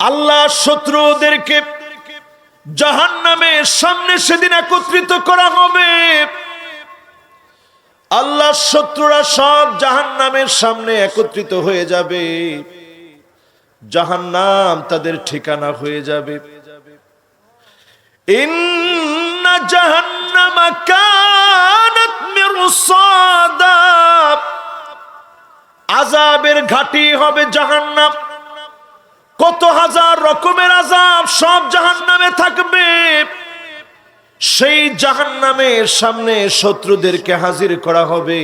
আল্লাহ শত্রুদেরকে জাহান নামে সামনে সেদিন একত্রিত করা হবে। আল্লাহ শত্রুরা সব জাহান নামের সামনে একত্রিত হয়ে যাবে। জাহান নাম তাদের ঠিকানা হয়ে যাবে। আজাবের ঘাটি হবে জাহান্নাম। কত হাজার রকমের আজাব সব জাহান্নামে থাকবে। সেই জাহান্নামের সামনে শত্রুদেরকে হাজির করা হবে।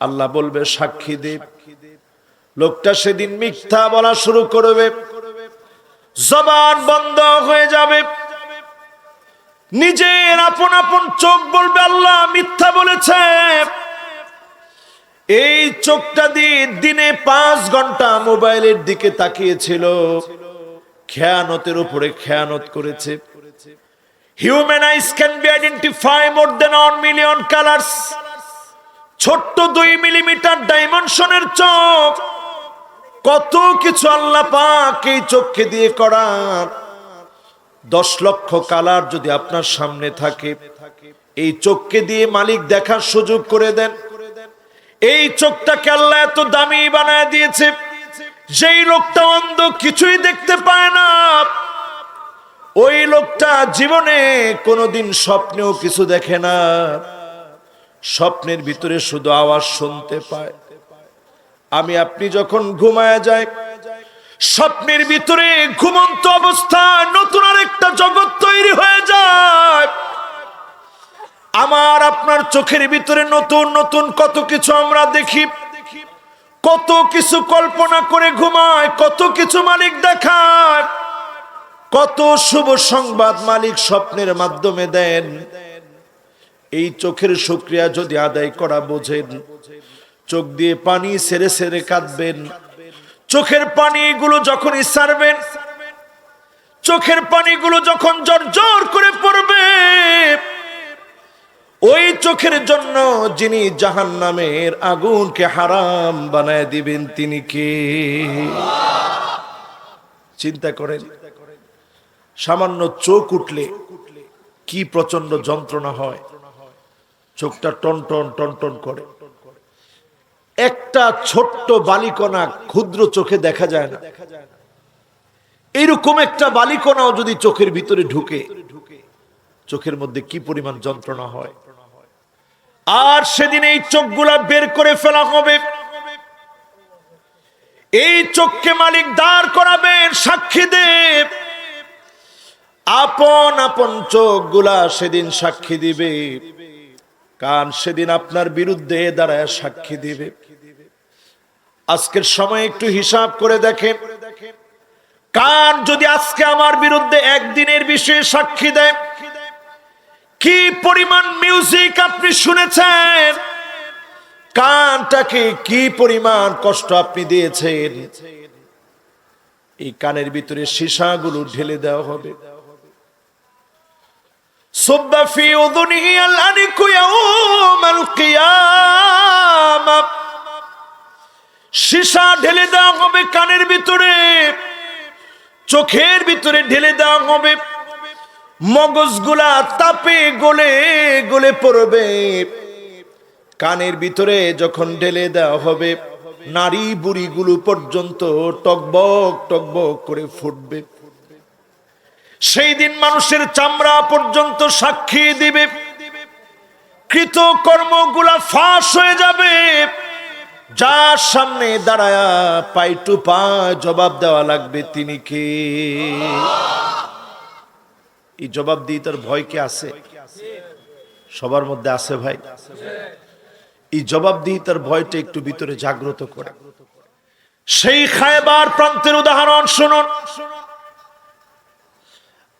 আল্লাহ বলবে, সাক্ষী দেব লোকটা সেদিন মিথ্যা বলা শুরু করবে। জবান বন্ধ হয়ে যাবে। নিজের আপন আপন চোখ বলবে, আল্লাহ মিথ্যা বলেছে। এই চোখটা দিয়ে দিনে পাঁচ ঘণ্টা মোবাইলের দিকে তাকিয়েছিল। খেয়ানতের উপরে খেয়ানত করেছে। Human eyes can be identify more than one million colours ছোট্ট দুই মিলিমিটার ডাইমেনশনের চোখ। কত কিছু আল্লাহ পাক এই চোখকে দিয়ে করার দশ লক্ষ কালার যদি আপনার সামনে থাকে, এই চোখকে দিয়ে মালিক দেখার সুযোগ করে দেন। এই চোখটাকে আল্লাহ এত দামি বানায় দিয়েছে। যেই লোকটা অন্ধ কিছুই দেখতে পায় না। ওই লোকটা জীবনে কোনোদিন স্বপ্নেও কিছু দেখে না। স্বপ্নের ভিতরে শুধু আওয়াজ শুনতে পায়। আমি, আপনি যখন ঘুমায় যাই, স্বপ্নের ভিতরে ঘুমন্ত অবস্থা, নতুন আরেকটা জগৎ তৈরি হয়ে যায়। আমার আপনার চোখের ভিতরে নতুন নতুন কত কিছু আমরা দেখি। কত কিছু কল্পনা করে ঘুমায়, কত কিছু মালিক দেখায়। কত শুভ সংবাদ মালিক স্বপ্নের মাধ্যমে দেন। এই চোখের শুক্রিয়া যদি আদায় করা বোঝেন, চোখ দিয়ে পানি সেরে সেরে কাঁদবেন। চোখের পানিগুলো যখন সারবেন চোখের পানিগুলো যখন জর জর করে পড়বে ওই চোখের জন্য যিনি জাহান নামের আগুনকে হারাম বানায় দিবেন, তিনি কে? চিন্তা করেন, সামান্য চোখ উঠলে কি প্রচণ্ড যন্ত্রণা হয়। চোখটা টন টন টন টন করে। একটা ছোট্ট বালিকণা ক্ষুদ্র চোখে দেখা যায় না। এইরকম একটা বালিকণাও যদি চোখের ভিতরে ঢুকে, চোখের মধ্যে কি পরিমাণ যন্ত্রণা হয়? আর সেদিন এই চোখগুলা বের করে ফেলা হবে। এই চোখকে মালিক দাঁড় করাবেন, সাক্ষী দেব। আপন আপন চোখগুলা সেদিন সাক্ষী দিবে। কান সেদিন আপনার বিরুদ্ধে দাঁড়ায় সাক্ষী দিবে। আজকের সময় একটু হিসাব করে দেখেন। কান যদি আজকে আমার বিরুদ্ধে একদিনের বিষয়ে সাক্ষী দেয় কি পরিমাণ মিউজিক আপনি শুনেছেন? কানটাকে কি পরিমাণ কষ্ট আপনি দিয়েছেন? এই কানের ভিতরে সীসাগুলো ঢেলে দেওয়া হবে। সীসা ঢেলে দেওয়া হবে কানের ভিতরে, চোখের ভিতরে ঢেলে দেওয়া হবে। মগজগুলা তাপে গলে গলে পড়বে। কানের ভিতরে যখন ঢেলে দেওয়া হবে, নারী বুড়িগুলো পর্যন্ত টকবক টকবক করে ফুটবে। সেই দিন মানুষের চামড়া পর্যন্ত সাক্ষী দিবে। কৃত কর্মগুলা ফাঁস হয়ে যাবে। যার সামনে দাঁড়ায়া পাই টু পা জবাব দেওয়া লাগবে তিনি কে? এই জবাব দিয়ে তার ভয় কে আছে? সবার মধ্যে আছে ভাই। এই জবাব দিয়ে তার ভয়টা একটু ভিতরে জাগ্রত করে। সেই খায়বার প্রান্তের উদাহরণ শুনুন।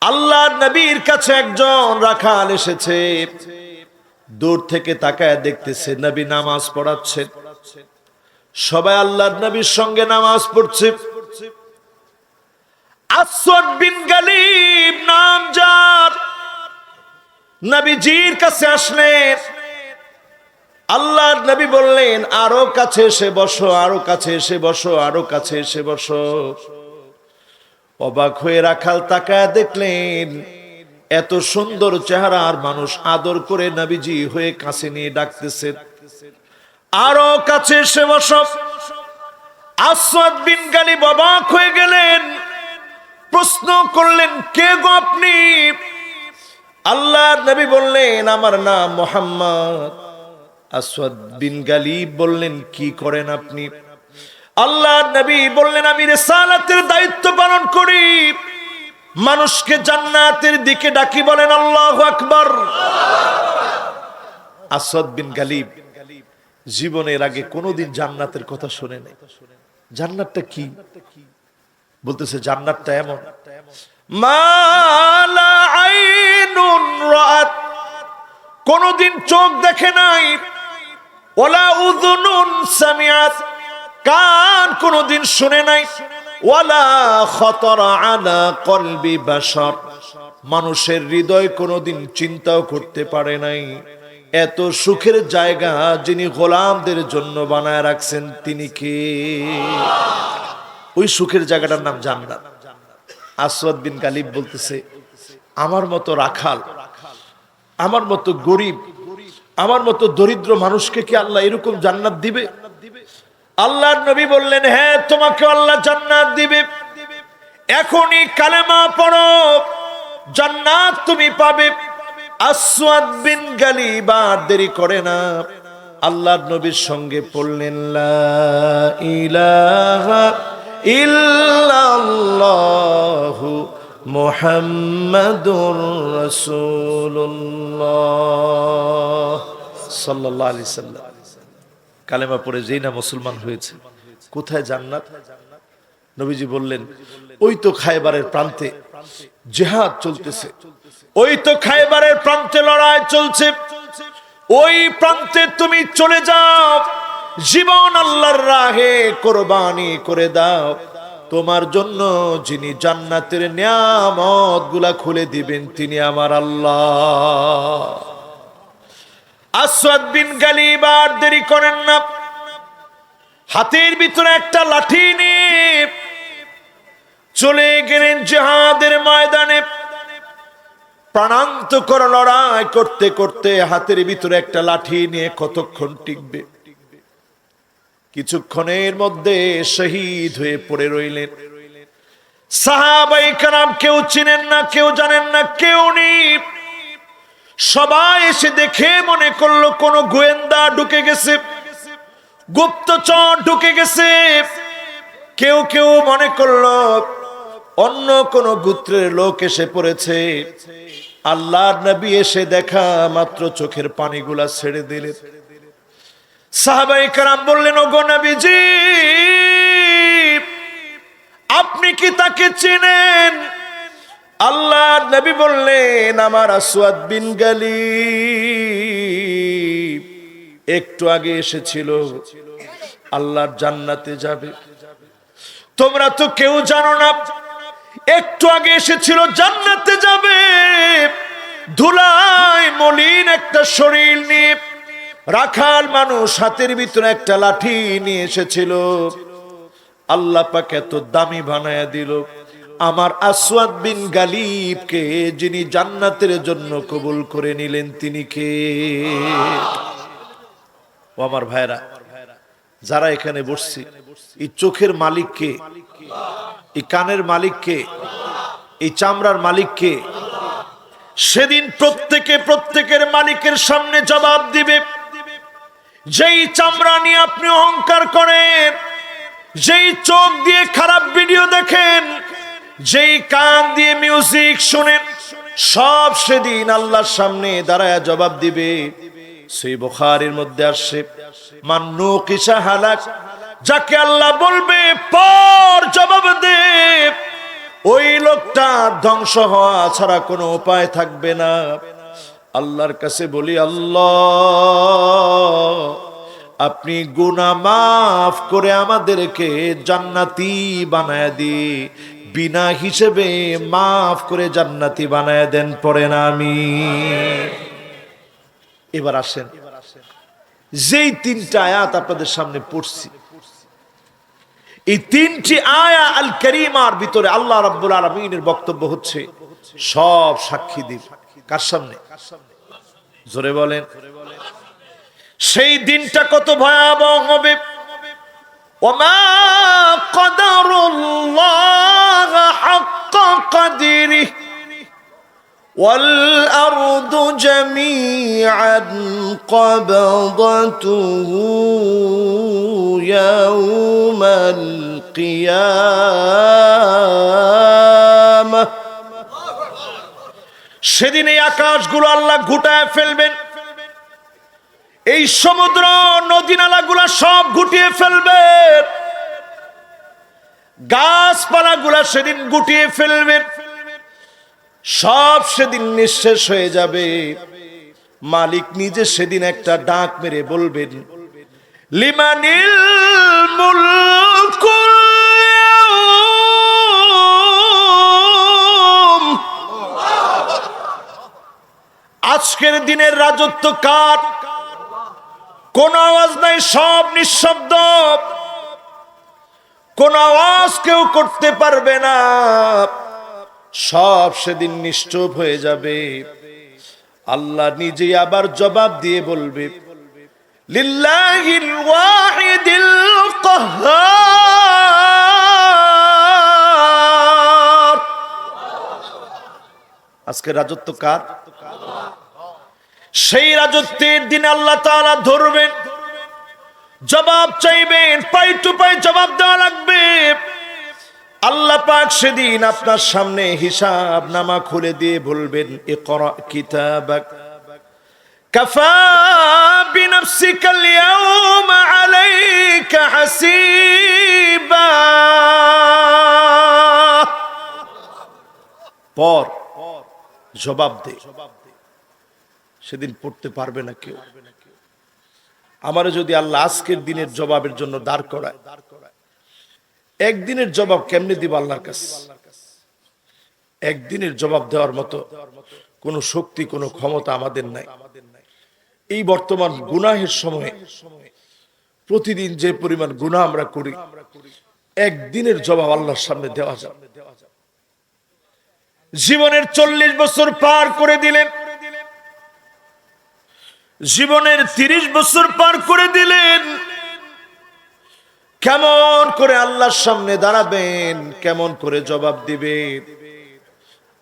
আল্লাহ নবীর কাছে একজন রাখাল এসেছে। দূর থেকে তাকায় দেখতেছে, নবী নামাজ পড়াচ্ছে সবাই আল্লাহর নবীর সঙ্গে নামাজ পড়ছে। আসওয়াদ বিন গালিব নাম যার। নবীজির কাছে আসলেন। আল্লাহর নবী বললেন, আরও কাছে এসে বসো, আরও কাছে এসে বসো, আরও কাছে এসে বসো। অবাক হয়ে রাখাল তাকায় দেখলেন, এত সুন্দর চেহারার মানুষ আদর করে নবীজি হয়ে কাছে নিয়ে ডাকতেছেন আরও কাছে এসে বসব আসাদ বিন গালিব অবাক হয়ে গেলেন। প্রশ্ন করলেন, কে গো আপনি? আল্লাহ নবী বললেন, আমার নাম মোহাম্মদ আসওয়াদ বিন গালিব। বললেন, কি করেন আপনি? আল্লাহ নবী বললেন, আমি রেসালাতের দায়িত্ব পালন করি। মানুষকে জান্নাতের দিকে ডাকি বলেন, আল্লাহ আকবর। আসদ বিন গালিব জীবনের আগে কোনোদিন জান্নাতের কথা শুনে নেই। জান্নাতটা কি? বলতেছে, জান্নাতটা এমন। কোনদিন চোখ দেখে নাই। ওলা উযুনুন সামিআত। কান কোনদিন শুনে নাই। ওয়ালা খতরা আলা কলবি বাশার। মানুষের হৃদয় কোনোদিন চিন্তাও করতে পারে নাই। এত সুখের জায়গা যিনি গোলামদের জন্য বানায় রাখছেন, তিনি কে? ওই সুখের জায়গাটার নাম জান্নাত। আসওয়াদ বিন গালিব বলতেছে, আমার মতো রাখাল, আমার মতো গরিব, আমার মতো দরিদ্র মানুষকে কি আল্লাহ এরকম জান্নাত দিবে? আল্লাহর নবী বললেন হ্যাঁ তোমাকে আল্লাহ জান্নাত দিবে। এখনই কালেমা পড়ো, জান্নাত তুমি পাবে। আসওয়াদ বিন গালিব আর দেরি করে না। আল্লাহর নবীর সঙ্গে পড়লেন, লা ইলাহা ইল্লাল্লাহু মুহাম্মাদুর রাসূলুল্লাহ। সাল্লাল্লাহু আলাইহি সাল্লাম। কালেমা পড়ে যেই না মুসলমান হয়েছে, কোথায় জান্নাত? নবীজি বললেন, ওই তো খায়বারের প্রান্তে জেহাদ চলতেছে। ওই তো খায়বারের প্রান্তে লড়াই চলছে। ওই প্রান্তে তুমি চলে যাও। জীবন আল্লাহর রাহে কোরবানি করে দাও। তোমার জন্য যিনি জান্নাতের নিয়ামতগুলা খুলে দিবেন, তিনি আমার আল্লাহ। আসাদ বিন গালিব, আর দেরি করেন না। হাতের ভিতরে একটা লাঠি নিয়ে চলে গেলেন জেহাদের ময়দানে। প্রাণান্ত কর লড়াই করতে করতে হাতের ভিতরে একটা লাঠি নিয়ে কতক্ষণ টিকবে? কিছুক্ষণের মধ্যে শহীদ হয়ে পড়ে রইলেন। সাহাবাই কারাম কেউ চিনেন না, কেউ জানেন না, কেউ নেই। সবাই এসে দেখে মনে করল কোন গোয়েন্দা ঢুকে গেছে, গুপ্তচর ঢুকে গেছে। কেউ কেউ মনে করল অন্য কোন গোত্রের লোক এসে পড়েছে। আল্লাহর নবী এসে দেখা মাত্র চোখের পানিগুলা ছেড়ে দিলেন। সাহাবাই কারাম বললেন ও গো নবীজি, আপনি কি তাকে চেনেন? আল্লাহ নবী বললেন, আমার আসওয়াদ বিন গালি একটু আগে এসেছিল, আল্লাহর জান্নাতে যাবে। তোমরা তো কেউ জানো না, একটু আগে এসেছিল, জান্নাতে যাবে। ধুলাই মলিন একটা শরীর নিয়ে রাখাল মানুষ হাতের ভিতরে একটা লাঠি নিয়ে এসেছিল। আল্লাহ পাক এত দামি বানায়া দিল। আমার আসওয়াদ বিন গালিবকে যিনি জান্নাতের জন্য কবুল করে নিলেন, তিনি কে? আমার ভাইরা যারা এখানে বসছি, এই চোখের মালিক কে? এই কানের মালিক কে? এই চামড়ার মালিক কে? সেদিন প্রত্যেকে প্রত্যেকের মালিকের সামনে জবাব দিবে। যেই চামড়া নিয়ে আপনি অহংকার করেন, যেই চোখ দিয়ে খারাপ ভিডিও দেখেন, যেই কান দিয়ে মিউজিক শুনেন, সব সেদিন আল্লাহর সামনে দাঁড়ায় জবাব দিবে। সেই বুখারীর মধ্যে আসছে মান্নু কিসা হালাক, যাকে আল্লাহ বলবে, পর জবাব দে। ওই লোকটা ধ্বংস হওয়া ছাড়া কোনো উপায় থাকবে না। আল্লাহর কাছে বলি, আল্লাহ, আপনি গুনাহ মাফ করে আমাদেরকে জান্নাতি বানায় দি বিনা হিসেবে মাফ করে জান্নাতি বানায় দেন, পড়েন আমি এবার আসেন। যেই তিনটা আয়াত আপনাদের সামনে পড়ছি, এই তিনটি আয়া আল করিমার ভিতরে আল্লাহ রাব্বুল আলমিনের বক্তব্য হচ্ছে, সব সাক্ষী দিব কার সামনে জোরে বলেন সেই দিনটা কত ভয়াবহ হবে وما قدر الله حق قدره والأرض جميعا قبضته يوم القيامة সেদিন এই আকাশগুলো আল্লাহ ঘুটায় ফেলবেন। এই সমুদ্র, নদী নালাগুলা সব গুটিয়ে ফেলবে গাছপালা গুলা সেদিন গুটিয়ে ফেলবে সব সেদিন নিঃশেষ হয়ে যাবে। মালিক নিজে সেদিন একটা ডাক মেরে বলবেন, লিমানিল মুলকুল আজকের দিনের রাজত্ব কার? কোন আওয়াজ নাই, সব নিঃশব্দ। কোন আওয়াজ কেউ করতে পারবে না। সব সেদিন নিশ্চুপ হয়ে যাবে। আল্লাহ নিজেই আবার জবাব দিয়ে বলবে আজকে রাজত্ব কার? সেই রাজত্বের দিন আল্লাহ তাআলা ধরবেন। জবাব চাইবেন পাই টু পাই জবাব দেওয়া লাগবে। আল্লাহ পাক সেদিন আপনার সামনে হিসাব নামা খুলে দিয়ে বলবেন কিতাবাক। আল-ইয়াওমা আলাইকা হাসিবা। পর, জবাব দে। সেদিন পড়তে পারবে না কেউ। আমার যদি আল্লাহ আজকের দিনের জবাবের জন্য দাঁড় করায়। একদিনের জবাব কেমনে দিব আল্লাহর কাছে? একদিনের জবাব দেওয়ার মতো কোন শক্তি, কোন ক্ষমতা আমাদের নাই। এই বর্তমান গুনাহের সময়ে প্রতিদিন যে পরিমাণ গুনাহ আমরা করি, একদিনের জবাব আল্লাহর সামনে দেওয়া যাবে। জীবনের চল্লিশ বছর পার করে দিলেন। জীবনের তিরিশ বছর পার করে দিলেন। কেমন করে আল্লাহর সামনে দাঁড়াবেন, কেমন করে জবাব দিবেন।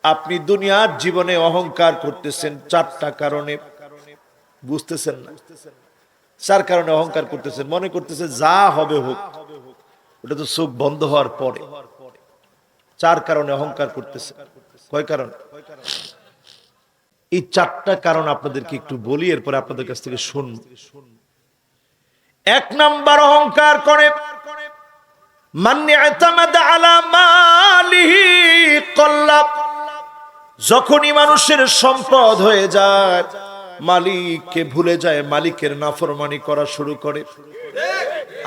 আপনি দুনিয়ার জীবনে অহংকার করতেছেন চারটা কারণে। বুঝতেছেন না? চার কারণে অহংকার করতেছেন। মনে করতেছে যা হবে হোক, ওটা তো চোখ বন্ধ হওয়ার পরে। চার কারণে অহংকার করতেছে কয় কারণ? এই চারটা কারণ আপনাদেরকে একটু বলি, এরপরে আপনাদের কাছ থেকে শুন এক নাম্বার অহংকার করে যখনই মানুষের সম্পদ হয়ে যায়, মালিককে ভুলে যায়, মালিকের নাফরমানি করা শুরু করে।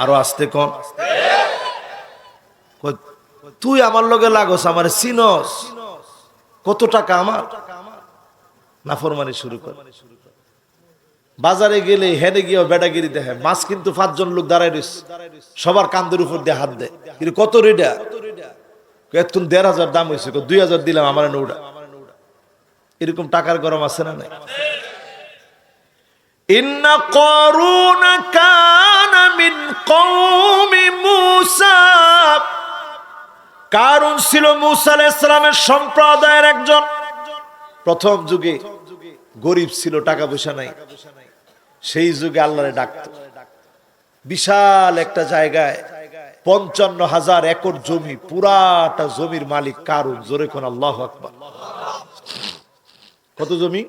আরও আসতে কম তুই আমার লগে লাগস, আমার সিনস। কত টাকা আমার? নাফরমানি শুরু করে। বাজারে গেলে হেনে গিয়ে বেটাগিরি দেখে। মাছ কিন্তু পাঁচজন লোক দাঁড়ায় রয়েছে। সবার কান্দের উপর দিয়ে হাত দেয়। কিন্তু কত রেডা? এখন দেড় হাজার দাম হয়েছে। দুই হাজার দিলাম, আমার নৌডা এরকম টাকার গরম আছে না নাই? কারণ ছিল মুসা আলাইহিস সালামের সম্প্রদায়ের একজন। প্রথম যুগে গরিব ছিল, টাকা পয়সা নাই। সেই যুগে আল্লাহরে ডাকত। বিশাল একটা জায়গায় পঞ্চান্ন হাজার একর জমি, পুরাটা জমির মালিক কারুন? জোরে কোন আল্লাহ আকবার। কত জমি?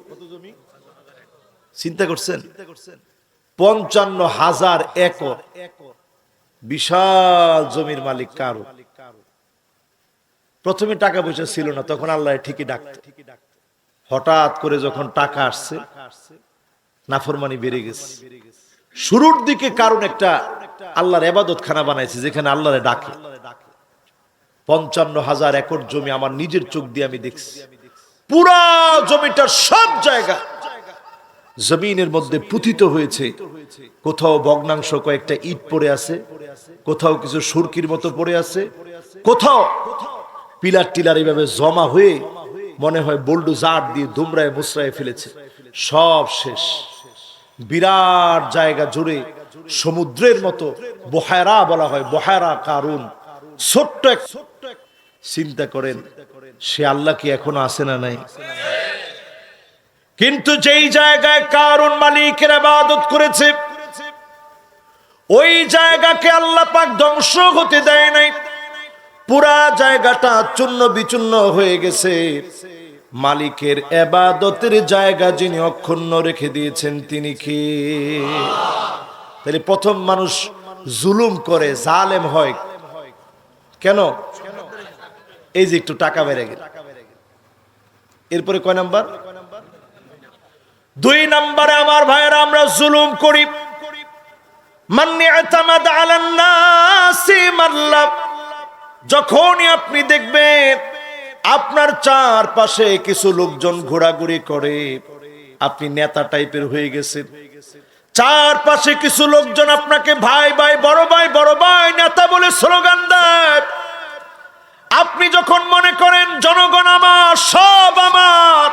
চিন্তা করছেন? পঞ্চান্ন হাজার একর। বিশাল জমির মালিক কারুন? প্রথমে টাকা পয়সা ছিল না, তখন আল্লাহ ঠিকই ডাকত। হঠাৎ করে যখন টাকা আসছে, নাফরমানি বেড়ে গেছে। শুরুর দিকে কারণ একটা আল্লাহর এবাদত খানা বানাইছে, যেখানে আল্লাহরে ডাকে। পঞ্চান্ন হাজার একর জমি আমার নিজের চোখ দিয়ে আমি দেখছি। পুরা জমিটার সব জায়গা জমিনের মধ্যে পুতিত হয়েছে। কোথাও ভগ্নাংশ কয়েকটা ইট পড়ে আছে, কোথাও কিছু সুরকির মতো পড়ে আছে, কোথাও পিলার টিলার এইভাবে জমা হয়ে মনে হয় বল্ডু জাট দিয়ে দুমরায় মুসরায় ফেলেছে। সব শেষ। বিরাট জায়গা জুড়ে সমুদ্রের মতো বহায়রা বলা হয়, বহায়রা কারুন। ছোট্ট এক চিন্তা করেন, সে আল্লাহ কি এখনও আসে না নাই? কিন্তু যেই জায়গায় কারুন মালিকের আবাদত করেছে, ওই জায়গাকে আল্লাহ পাক ধ্বংস হতে দেয় নাই। পুরা জায়গাটা চূর্ণ বিচূর্ণ হয়ে গেছে। মালিকের এবাদতের জায়গা যিনি অক্ষুণ্ণ রেখে দিয়েছেন, তিনি কি? তাহলে প্রথম মানুষ জুলুম করে, জালেম হয়। কেন? এই যে একটু টাকা বেড়ে গেল। এরপরে কয় নাম্বার? দুই নম্বরে আমার ভাইয়েরা, আমরা জুলুম করি। যখনই আপনি দেখবেন আপনার চারপাশে কিছু লোকজন ঘোরাঘুরি করে। আপনি নেতা টাইপের হয়ে গেছেন। চারপাশে কিছু লোকজন আপনাকে ভাই ভাই, বড় ভাই বড় ভাই নেতা বলে স্লোগান দেয়। আপনি যখন মনে করেন, জনগণ আমার, সব আমার,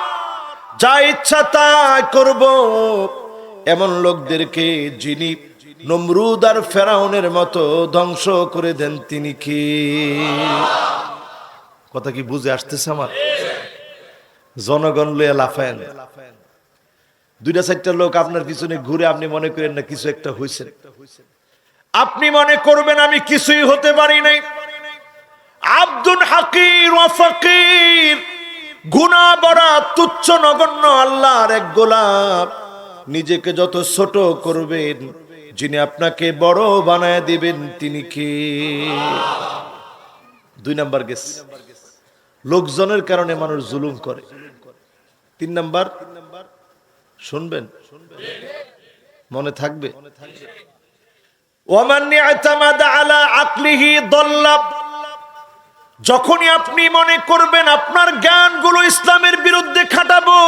যা ইচ্ছা তাই করব। এমন লোকদেরকে যিনি নমরুদ আর ফেরাউনের মতো ধ্বংস করে দেন, তিনি কি? কথা কি বুঝে আসতেছে আমার? জনগণ লইয়া লাফায়েন। দুইটা, চারটা লোক আপনার পিছনে ঘুরে আপনি মনে করেন না কিছু একটা হয়েছে আপনি মনে করবেন আমি কিছুই হতে পারি নাই। আব্দুল হাকির ফকির গুনা বড়া তুচ্ছ নগণ্য আল্লাহর এক গোলাপ নিজেকে যত ছোট করবেন, যিনি আপনাকে বড় বানায় দিবেন, তিনি কে? দুই নাম্বার গেস লোকজনের কারণে মানুষ জুলুম করে। তিন নাম্বার, শুনবেন? মনে থাকবে? যখনই আপনি মনে করবেন আপনার জ্ঞানগুলো ইসলামের বিরুদ্ধে খাটাবো,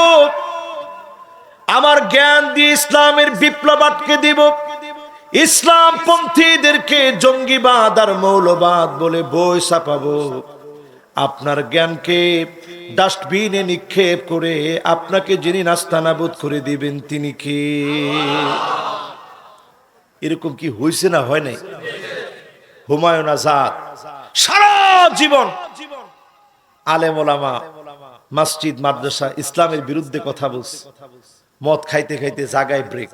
আমার জ্ঞান দিয়ে ইসলামের বিপ্লব আটকে দিব। ইসলাম পন্থীদেরকে জঙ্গিবাদ আর মৌলবাদ বলে বই ছাপাবো। আপনার জ্ঞানকে ডাস্টবিনে নিক্ষেপ করে আপনাকে যিনি নাস্তানাবোধ করে দিবেন তিনি কে? এরকম কি হয়েছে না হয় নাই? হুমায়ুন আজাদ। সারা জীবন আলেম ওলামা, মসজিদ, মাদ্রাসা, ইসলামের বিরুদ্ধে কথা বলছে। মদ খাইতে খাইতে জাগায় ব্রেক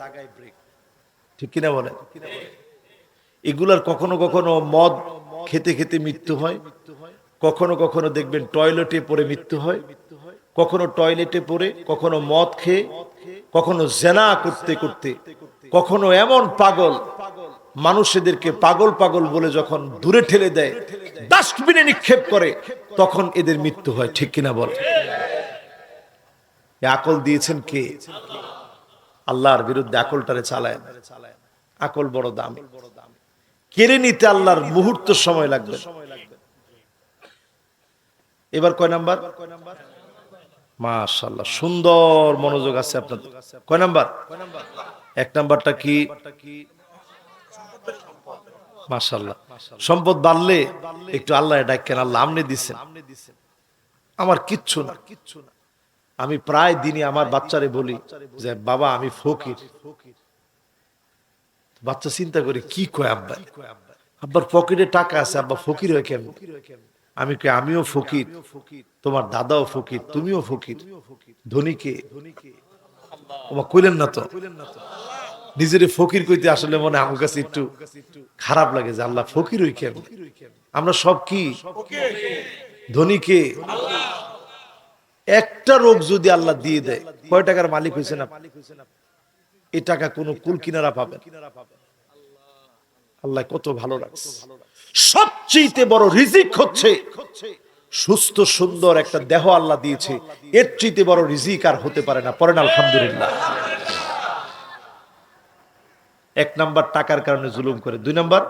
ঠিক কিনা বলে এগুলার কখনো কখনো মদ খেতে খেতে মৃত্যু হয়। কখনো কখনো দেখবেন টয়লেটে পড়ে মৃত্যু হয়। কখনো টয়লেটে পড়ে, কখনো মদ খেয়ে, কখনো জেনা করতে করতে। কখনো এমন পাগল, মানুষেদেরকে পাগল পাগল বলে যখন দূরে ঠেলে দেয় ডাস্টবিনে নিক্ষেপ করে, তখন এদের মৃত্যু হয়, ঠিক কিনা বল আকল দিয়েছেন কে? আল্লাহর বিরুদ্ধে আকলটারে চালায়। আকল বড় দাম। কেড়ে নিতে আল্লাহর মুহূর্ত সময় লাগবে। এবার কয় নাম্বার? মাশাল্লাহ সুন্দর মনোযোগ আছে আপনাদের কয় নাম্বার? এক নাম্বারটা কি? মাশাল্লাহ সম্পদ বাড়লে একটু আল্লাহ ডাকেন আল্লাহ আমনে দিছেন। আমার কিচ্ছু না কিচ্ছু না। আমি প্রায় দিনই আমার বাচ্চারে বলি যে, বাবা, আমি ফকির। বাচ্চা চিন্তা করে কি কয় আব্বা? আব্বার পকেটে টাকা আছে, আব্বা ফকির হয় কেমন? আমি কই আমিও ফকির। তোমার দাদাও ফকির, তুমিও ফকির। ধনীকে তোমার কইলেন না তো। নিজের ফকির কইতে আসলে মনে আমার কাছে একটু খারাপ লাগে যে আল্লাহ ফকির হই কেন আমরা সব কি? ধনীকে একটা রোগ যদি আল্লাহ দিয়ে দেয়, কয় টাকার মালিক হয়েছে না এ টাকা কোনো কুল কিনারা পাবেন। আল্লাহ কত ভালো লাগছে সবচেয়ে বড় রিজিক হচ্ছে সুস্থ, সুন্দর একটা দেহ আল্লাহ দিয়েছে। এর চাইতে বড় রিজিক আর হতে পারে না। পড়েন, আলহামদুলিল্লাহ। এক নাম্বার টাকার কারণে জুলুম করে। দুই নাম্বার?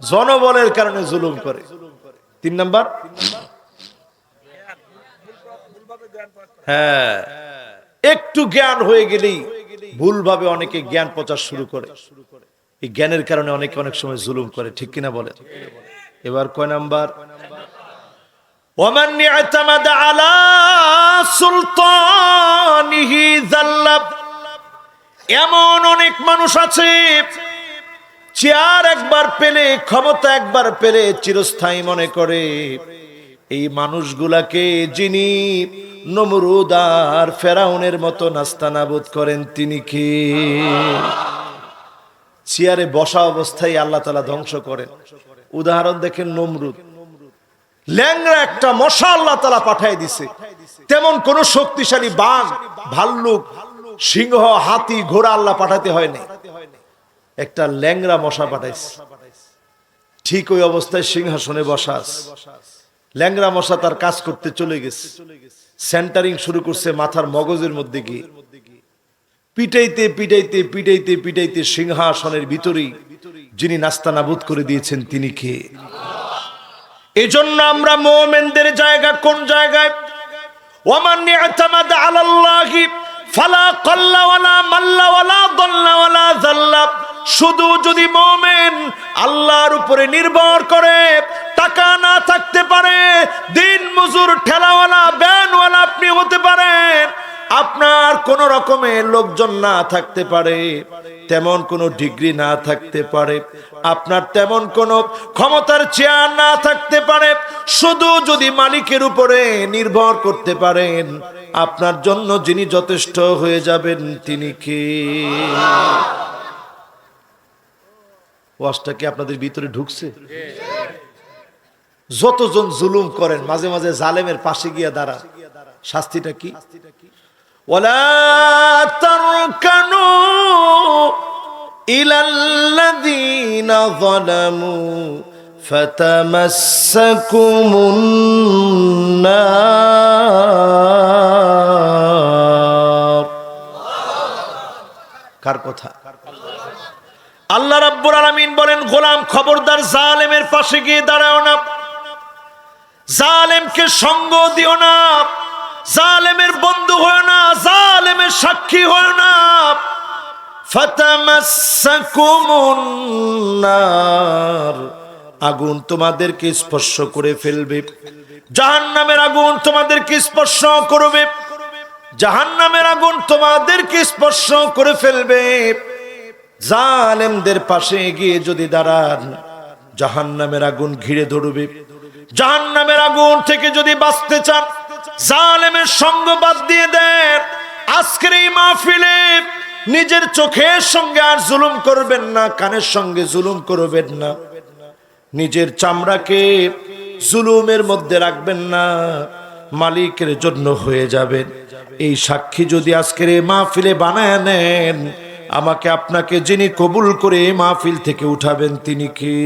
জনবলের কারণে জুলুম করে। তিন নাম্বার? হ্যাঁ। একটু জ্ঞান হয়ে গেলেই ভুলভাবে অনেকে জ্ঞান প্রচার শুরু করে। এই জ্ঞানের কারণে অনেকে অনেক সময় জুলুম করে ঠিক কিনা বলে এবার কয় নাম্বার ومن اعتمد على سلطانه ذل এমন অনেক মানুষ আছে চেয়ার একবার পেলে ক্ষমতা একবার পেলে চিরস্থায়ী মনে করে এই মানুষগুলাকে যিনি নমরুদ আর ফেরাউনের মতো নাস্তানাবুদ করেন তিনি কি চেয়ারে বসা অবস্থায় আল্লাহ তালা ধ্বংস করেন। উদাহরণ দেখেন নমরুদ। ল্যাংরা একটা মশা আল্লাহ তালা পাঠাই দিছে। তেমন কোন শক্তিশালী বাঘ, ভাল্লুক, সিংহ, হাতি, ঘোড়া আল্লাহ পাঠাতে হয়নি একটা ল্যাংরা মশা পাঠাইছে। ঠিক ওই অবস্থায় সিংহাসনে বসা আছে। ল্যাংরা মশা তার কাজ করতে চলে গেছে। সেন্টারিং শুরু করছে মাথার মগজের মধ্যে গিয়ে। পিটাইতে পিটাইতে পিটাইতে পিটাইতে সিংহাসনের ভিতরেই যিনি নাস্তা নাবুদ করে দিয়েছেন তিনি কে? এজন্য আমরা মোমেনদের জায়গা কোন জায়গায়? ফালা যাল্লা শুধু যদি মোমেন আল্লাহর উপরে নির্ভর করে, টাকা না থাকতে পারে দিন মজুর ঠেলাওয়ালা, ব্যানওয়ালা আপনি হতে পারেন। আপনার কোন রকমের লোকজন না থাকতে পারে, তেমন কোন ডিগ্রি না থাকতে পারে, আপনার তেমন কোন ক্ষমতার চেয়ার না থাকতে পারে, শুধু যদি মালিকের উপরে নির্ভর করতে পারেন, আপনার জন্য যিনি যথেষ্ট হয়ে যাবেন তিনি কে? ওয়াজটা কি আপনাদের ভিতরে ঢুকছে? যতজন জুলুম করেন, মাঝে মাঝে জালেমের পাশে গিয়া দাঁড়া শাস্তিটা কি? ولا تركنوا إلى الذين ظلموا فتمسكم النار কার কথা আল্লাহ রাব্বুল আলামিন বলেন গোলাম খবরদার জালেমের পাশে গিয়ে দাঁড়াও না জালেমকে সঙ্গ দিও না জালেমের বন্ধু হয় না, জালেমের সাক্ষী হয় না। আগুন তোমাদেরকে স্পর্শ করে ফেলবে। জাহান্নামের আগুন তোমাদেরকে স্পর্শ করবে। জাহান্নামের আগুন তোমাদেরকে স্পর্শ করে ফেলবে। জালেমদের পাশে গিয়ে যদি দাঁড়ান, জাহান্নামের আগুন ঘিরে ধরবে। জাহান্নামের আগুন থেকে যদি বাঁচতে চান জালেমের সঙ্গ বাদ দিয়ে দেন। আজকের এই মাহফিলে নিজের চোখের সঙ্গে আর জুলুম করবেন না, কানের সঙ্গে জুলুম করবেন না। নিজের চামড়াকে জুলুমের মধ্যে রাখবেন না, মালিকের জন্য হয়ে যাবেন এই সাক্ষী যদি আজকের এই মাহফিলে বানায় নেন, আমাকে আপনাকে যিনি কবুল করে এই মাহফিল থেকে উঠাবেন তিনি কি?